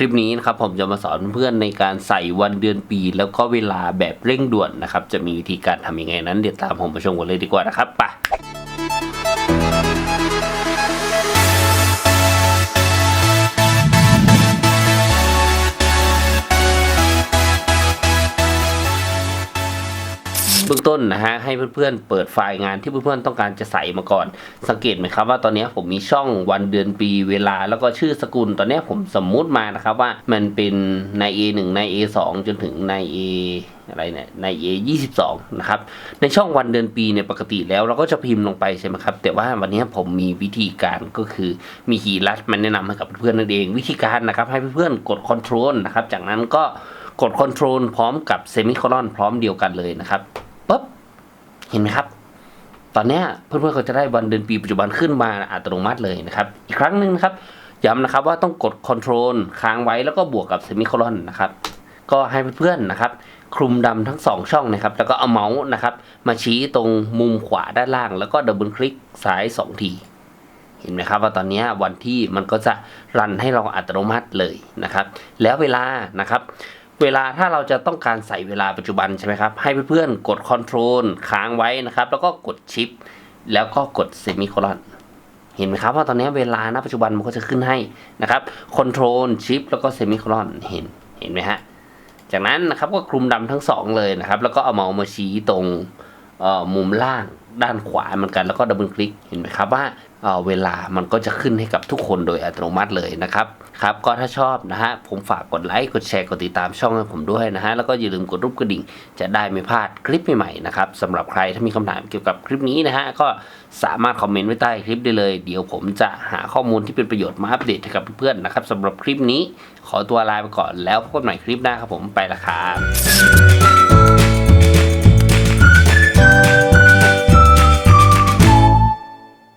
ลิปนี้นะครับผมจะมาสอนเพื่อนในการใส่วันเดือนปี แล้วก็เวลาแบบเร่งด่วนนะครับ จะมีวิธีการทำยังไงนั้นเดี๋ยวตามผมมาชมกันเลยดีกว่านะครับไป เบื้องต้นนะฮะให้เพื่อนๆเปิดไฟล์งานที่เพื่อนๆต้องการจะใส่มาก่อน สังเกตไหมครับว่าตอนนี้ผมมีช่องวันเดือนปีเวลาแล้วก็ชื่อสกุลตอนนี้ผมสมมุติมานะครับว่ามันเป็นใน A1 ใน A2 จนถึงใน A อะไรเนี่ยใน A22 นะครับในช่องวันเดือนปีเนี่ยปกติแล้วเราก็จะพิมพ์ลงไปใช่ไหมครับ แต่ว่าวันนี้ผมมีวิธีการก็คือมีคีย์ลัดมันแนะนำให้กับเพื่อนๆนั่นเองวิธีการนะครับ ให้เพื่อนๆกด Ctrl นะครับ จากนั้นก็กด Ctrl พร้อมกับเซมิโคลอนพร้อมเดียวกันเลยนะครับ ปุ๊บเห็นไหมครับ ตอนนี้เพื่อนๆเขาจะได้วันเดือนปีปัจจุบันขึ้นมาอัตโนมัติเลยนะครับ อีกครั้งหนึ่งนะครับย้ำนะครับว่าต้องกด control ค้างไว้แล้วก็บวกกับเซมิโคลอนนะครับก็ให้เพื่อนๆนะครับ คลุมดำทั้งสองช่องนะครับ แล้วก็เอาเมาส์นะครับ มาชี้ตรงมุมขวาด้านล่าง แล้วก็ดับเบิลคลิกซ้ายสองที เห็นไหมครับว่าตอนนี้วันที่มันก็จะรันให้เราอัตโนมัติเลยนะครับ แล้วเวลานะครับ เวลาถ้าเราจะต้องการใส่เวลาปัจจุบันใช่ไหมครับ ให้เพื่อนๆ กด Ctrl ค้างไว้นะครับ แล้วก็กดชิป แล้วก็กดเซมิโคลอนเห็นไหมครับว่าตอนนี้เวลาณปัจจุบันมันก็จะขึ้นให้นะครับ Ctrl ชิปแล้วก็เซมิโคลอนเห็นเห็นไหมฮะจากนั้นนะครับก็คลุมดำทั้งสองเลยนะครับ แล้วก็เอาเมาส์มาชี้ตรงมุมล่าง ด้านขวาเหมือนกันแล้วก็ดับเบิลคลิกเห็นไหมครับว่าเอ่อเวลามันก็จะขึ้นให้กับทุกคนโดยอัตโนมัติเลยนะครับครับก็ถ้าชอบนะฮะผมฝากกดไลค์กดแชร์กดติดตามช่องให้ผมด้วยนะฮะแล้วก็อย่าลืมกดรูปกระดิ่ง จะได้ไม่พลาดคลิปใหม่ๆนะครับสำหรับใครถ้ามีคำถามเกี่ยวกับคลิปนี้นะฮะก็สามารถคอมเมนต์ไว้ใต้คลิปได้เลย เดี๋ยวผมจะหาข้อมูลที่เป็นประโยชน์มาอัปเดตให้กับเพื่อนๆนะครับสำหรับคลิปนี้ขอตัวลาไปก่อนแล้วพบกันใหม่คลิปหน้าครับผมไปละครับ